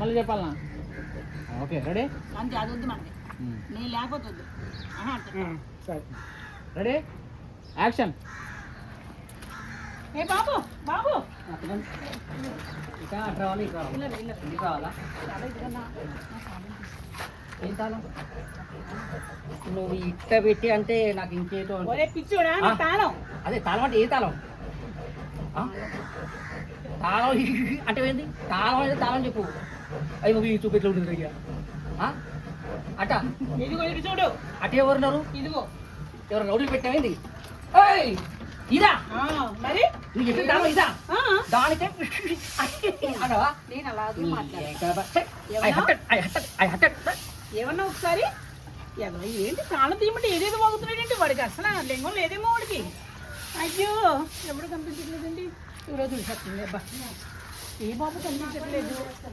మళ్ళీ చెప్పాలనా? Okay ready? అంతే అది వద్దు మనకి. నేను. సరే. రెడీ? యాక్షన్. ఏ బాబు బాబు. రావాలి రావాలి రావాలా నువ్వు ఇట్ట పెట్టి అంటే నాకు. తాళం. అదే తాళం అంటే ఏ తాళం? తాళం అంటే ఏంది? తాళం అంటే తాళం చెప్పు. అవి నువ్వు ఈ చూపెట్లు ఉంటుంది ఇక ఆ? అట్ట. ఇదిగో ఇది చూడు. అటే ఎవరున్నారు ఇదిగో. ఎవరు రౌడీలు పెట్టావేంది ఏయ్! ఇదా? ఆ, మరి? నువ్వు చెప్పిన తాళం ఇదా? ఆ, దానికే అనవా నేను అలా అది మాట్లాడతా ఏమన్నా? ఒకసారి? ఏంటి తాళం తీయమంటే ఏదేదో వాగుతున్నాడండి వాడికి? అసలు లింగం లేదేమో వాడికి. అయ్యో! ఎప్పుడు కనిపించట్లేదండి? ఈరోజు సత్యం అబ్బా. ఏ బాబు కనిపించట్లేదు?